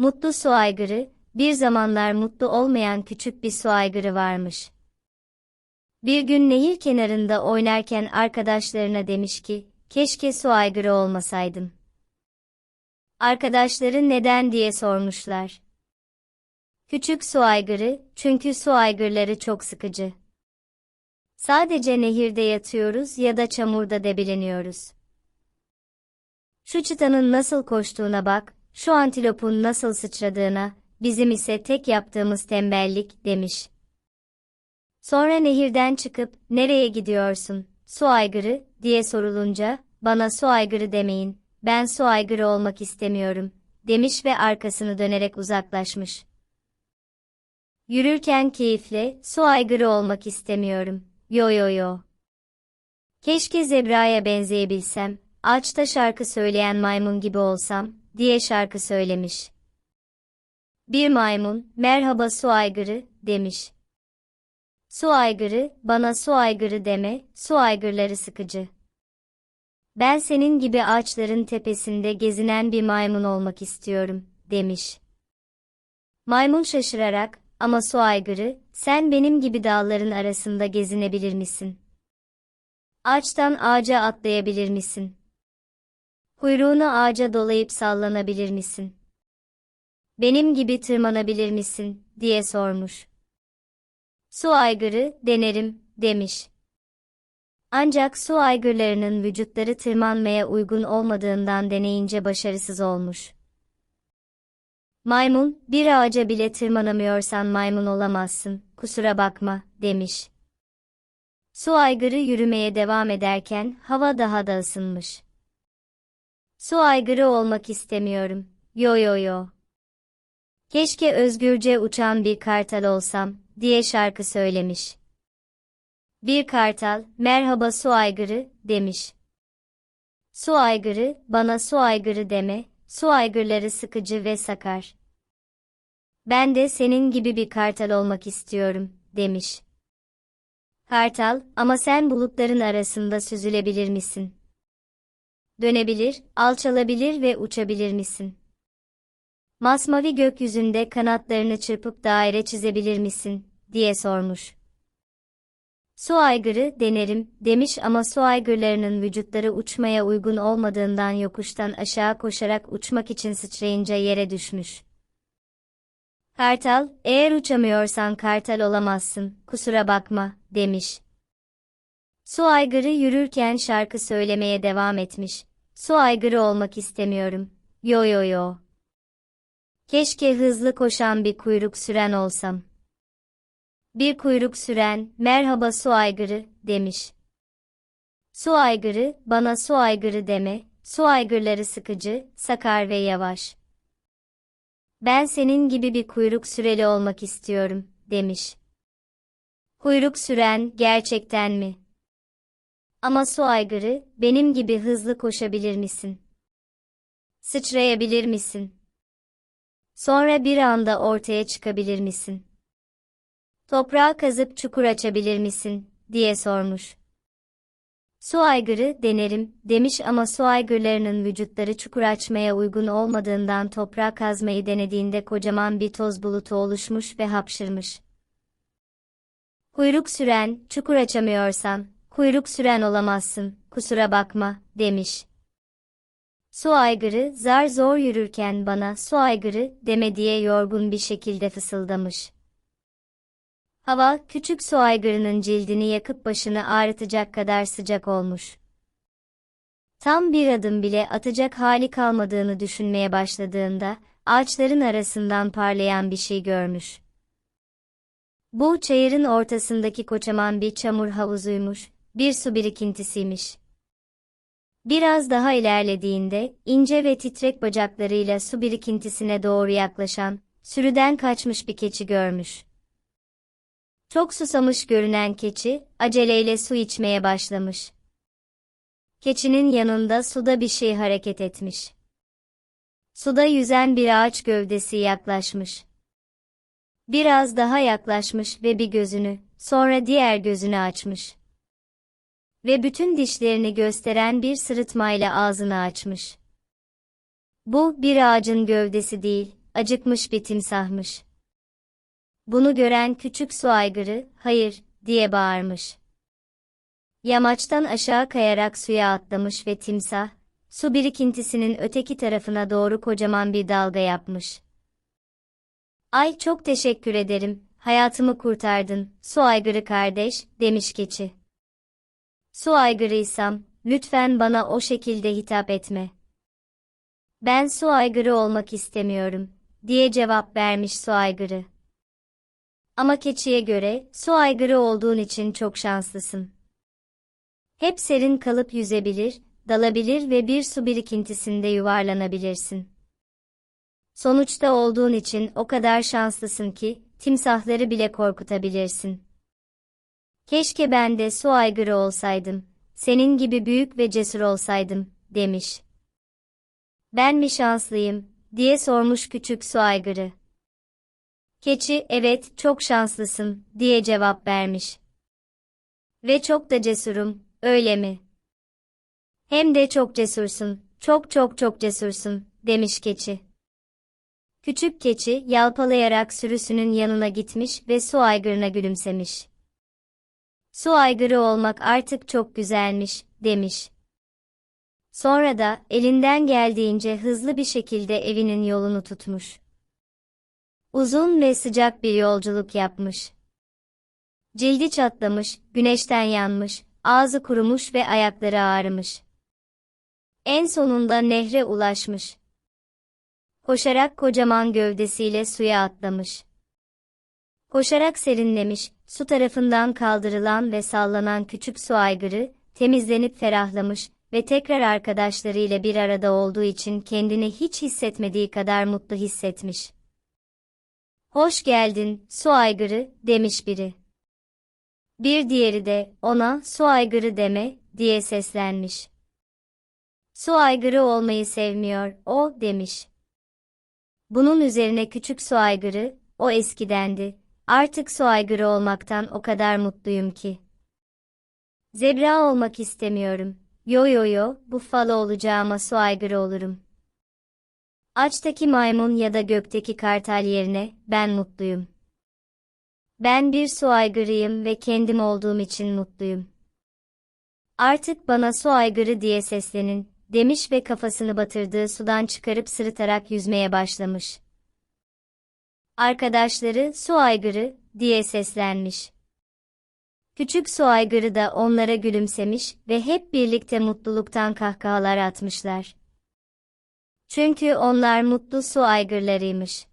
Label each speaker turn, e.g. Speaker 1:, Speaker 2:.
Speaker 1: Mutlu su aygırı, bir zamanlar mutlu olmayan küçük bir su aygırı varmış. Bir gün nehir kenarında oynarken arkadaşlarına demiş ki, keşke su aygırı olmasaydım. Arkadaşları neden diye sormuşlar. Küçük su aygırı, çünkü su aygırları çok sıkıcı. Sadece nehirde yatıyoruz ya da çamurda debileniyoruz. Şu çıtanın nasıl koştuğuna bak, şu antilopun nasıl sıçradığına, bizim ise tek yaptığımız tembellik, demiş. Sonra nehirden çıkıp, nereye gidiyorsun, su aygırı, diye sorulunca, bana su aygırı demeyin, ben su aygırı olmak istemiyorum, demiş ve arkasını dönerek uzaklaşmış. Yürürken keyifle, su aygırı olmak istemiyorum, yo yo yo. Keşke zebraya benzeyebilsem, ağaçta şarkı söyleyen maymun gibi olsam, diye şarkı söylemiş. Bir maymun, merhaba su aygırı, demiş. Su aygırı, bana su aygırı deme, su aygırları sıkıcı. Ben senin gibi ağaçların tepesinde gezinen bir maymun olmak istiyorum, demiş. Maymun şaşırarak, ama su aygırı, sen benim gibi dağların arasında gezinebilir misin? Ağaçtan ağaca atlayabilir misin? Kuyruğunu ağaca dolayıp sallanabilir misin? Benim gibi tırmanabilir misin, diye sormuş. Su aygırı, denerim, demiş. Ancak su aygırlarının vücutları tırmanmaya uygun olmadığından deneyince başarısız olmuş. Maymun, bir ağaca bile tırmanamıyorsan maymun olamazsın, kusura bakma, demiş. Su aygırı yürümeye devam ederken hava daha da ısınmış. Su aygırı olmak istemiyorum. Yo yo yo. Keşke özgürce uçan bir kartal olsam, diye şarkı söylemiş. Bir kartal, merhaba su aygırı, demiş. Su aygırı, bana su aygırı deme, su aygırları sıkıcı ve sakar. Ben de senin gibi bir kartal olmak istiyorum, demiş. Kartal, ama sen bulutların arasında süzülebilir misin? Dönebilir, alçalabilir ve uçabilir misin? Masmavi gökyüzünde kanatlarını çırpıp daire çizebilir misin, diye sormuş. Su aygırı, denerim, demiş ama su aygırlarının vücutları uçmaya uygun olmadığından yokuştan aşağı koşarak uçmak için sıçrayınca yere düşmüş. Kartal, eğer uçamıyorsan kartal olamazsın, kusura bakma, demiş. Su aygırı yürürken şarkı söylemeye devam etmiş. Su aygırı olmak istemiyorum. Yo yo yo. Keşke hızlı koşan bir kuyruk süren olsam. Bir kuyruk süren, merhaba su aygırı, demiş. Su aygırı, bana su aygırı deme, su aygırları sıkıcı, sakar ve yavaş. Ben senin gibi bir kuyruk süreli olmak istiyorum, demiş. Kuyruk süren, gerçekten mi? Ama su aygırı, benim gibi hızlı koşabilir misin? Sıçrayabilir misin? Sonra bir anda ortaya çıkabilir misin? Toprağı kazıp çukur açabilir misin, diye sormuş. Su aygırı, denerim, demiş ama su aygırlarının vücutları çukur açmaya uygun olmadığından toprağı kazmayı denediğinde kocaman bir toz bulutu oluşmuş ve hapşırmış. Kuyruk süren, çukur açamıyorsan, kuyruk süren olamazsın, kusura bakma, demiş. Su aygırı, zar zor yürürken bana su aygırı deme diye yorgun bir şekilde fısıldamış. Hava, küçük su aygırının cildini yakıp başını ağrıtacak kadar sıcak olmuş. Tam bir adım bile atacak hali kalmadığını düşünmeye başladığında, ağaçların arasından parlayan bir şey görmüş. Bu çayırın ortasındaki kocaman bir çamur havuzuymuş, bir su birikintisiymiş. Biraz daha ilerlediğinde, ince ve titrek bacaklarıyla su birikintisine doğru yaklaşan, sürüden kaçmış bir keçi görmüş. Çok susamış görünen keçi, aceleyle su içmeye başlamış. Keçinin yanında suda bir şey hareket etmiş. Suda yüzen bir ağaç gövdesi yaklaşmış. Biraz daha yaklaşmış ve bir gözünü, sonra diğer gözünü açmış. Ve bütün dişlerini gösteren bir sırıtmayla ağzını açmış. Bu bir ağacın gövdesi değil, acıkmış bir timsahmış. Bunu gören küçük su aygırı, hayır, diye bağırmış. Yamaçtan aşağı kayarak suya atlamış ve timsah, su birikintisinin öteki tarafına doğru kocaman bir dalga yapmış. Ay çok teşekkür ederim, hayatımı kurtardın, su aygırı kardeş, demiş keçi. Su aygırıysam, lütfen bana o şekilde hitap etme. Ben su aygırı olmak istemiyorum, diye cevap vermiş su aygırı. Ama keçiye göre, su aygırı olduğun için çok şanslısın. Hep serin kalıp yüzebilir, dalabilir ve bir su birikintisinde yuvarlanabilirsin. Sonuçta olduğun için o kadar şanslısın ki, timsahları bile korkutabilirsin. Keşke ben de su aygırı olsaydım, senin gibi büyük ve cesur olsaydım, demiş. Ben mi şanslıyım, diye sormuş küçük su aygırı. Keçi, evet, çok şanslısın, diye cevap vermiş. Ve çok da cesurum, öyle mi? Hem de çok cesursun, çok çok çok cesursun, demiş keçi. Küçük keçi, yalpalayarak sürüsünün yanına gitmiş ve su aygırına gülümsemiş. Su aygırı olmak artık çok güzelmiş, demiş. Sonra da, elinden geldiğince hızlı bir şekilde evinin yolunu tutmuş. Uzun ve sıcak bir yolculuk yapmış. Cildi çatlamış, güneşten yanmış, ağzı kurumuş ve ayakları ağrımış. En sonunda nehre ulaşmış. Koşarak kocaman gövdesiyle suya atlamış. Koşarak serinlemiş, su tarafından kaldırılan ve sallanan küçük su aygırı, temizlenip ferahlamış ve tekrar arkadaşlarıyla bir arada olduğu için kendini hiç hissetmediği kadar mutlu hissetmiş. Hoş geldin, su aygırı, demiş biri. Bir diğeri de, ona, su aygırı deme, diye seslenmiş. Su aygırı olmayı sevmiyor, o, demiş. Bunun üzerine küçük su aygırı, o eskidendi, artık su aygırı olmaktan o kadar mutluyum ki. Zebra olmak istemiyorum, yo yo yo, buffalo olacağıma su aygırı olurum. Açtaki maymun ya da gökteki kartal yerine, ben mutluyum. Ben bir su aygırıyım ve kendim olduğum için mutluyum. Artık bana su aygırı diye seslenin, demiş ve kafasını batırdığı sudan çıkarıp sırıtarak yüzmeye başlamış. Arkadaşları, su aygırı, diye seslenmiş. Küçük su aygırı da onlara gülümsemiş ve hep birlikte mutluluktan kahkahalar atmışlar. Çünkü onlar mutlu su aygırlarıymış.